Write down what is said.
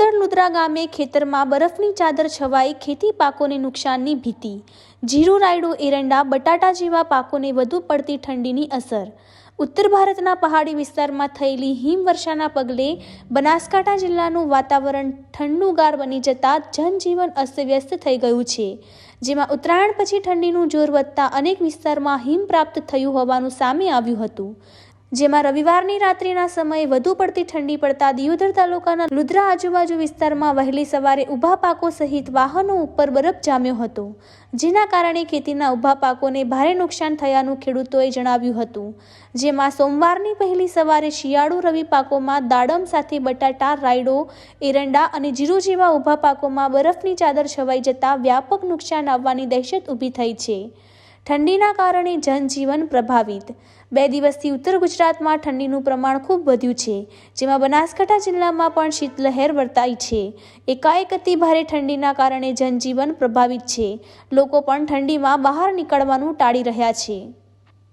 ઉત્તરોત્રા ગામે ખેતરમાં બરફની ચાદર છવાઈ ખેતી પાકોને નુકસાનની ભીતિ. જીરું રાયડો, એરંડા, બટાટા જેવા પાકોને વધુ પડતી ઠંડીની અસર. ઉત્તર ભારતના પહાડી વિસ્તારમાં થયેલી હિમવર્ષાના પગલે બનાસકાંઠા જિલ્લાનું વાતાવરણ ઠંડુગાર બની જતાં જનજીવન અસ્તવ્યસ્ત થઈ ગયું છે, જેમાં ઉત્તરાયણ પછી ઠંડીનું જોર વધતા અનેક વિસ્તારમાં હિમ પ્રાપ્ત થયું હોવાનું સામે આવ્યું હતું. જેમાં રવિવારની રાત્રિના સમયે વધુ પડતી ઠંડી પડતા દિયોદર તાલુકાના લુદ્રા આજુબાજુ વિસ્તારમાં વહેલી સવારે ઊભા પાકો સહિત વાહનો ઉપર બરફ જામ્યો હતો, જેના કારણે ખેતીના ઊભા પાકોને ભારે નુકસાન થયાનું ખેડૂતોએ જણાવ્યું હતું. જેમાં સોમવારની પહેલી સવારે શિયાળુ રવિ પાકોમાં દાડમ સાથે બટાટા, રાયડો, એરંડા અને જીરું જેવા ઊભા પાકોમાં બરફની ચાદર છવાઈ જતાં વ્યાપક નુકસાન આવવાની દહેશત ઊભી થઈ છે. ઠંડીના કારણે જનજીવન પ્રભાવિત. બે દિવસથી ઉત્તર ગુજરાતમાં ઠંડીનું પ્રમાણ ખૂબ વધ્યું છે, જેમાં બનાસકાંઠા જિલ્લામાં પણ શીતલહેર વર્તાઈ છે. એકાએક અતિ ભારે ઠંડીના કારણે જનજીવન પ્રભાવિત છે. લોકો પણ ઠંડીમાં બહાર નીકળવાનું ટાળી રહ્યા છે.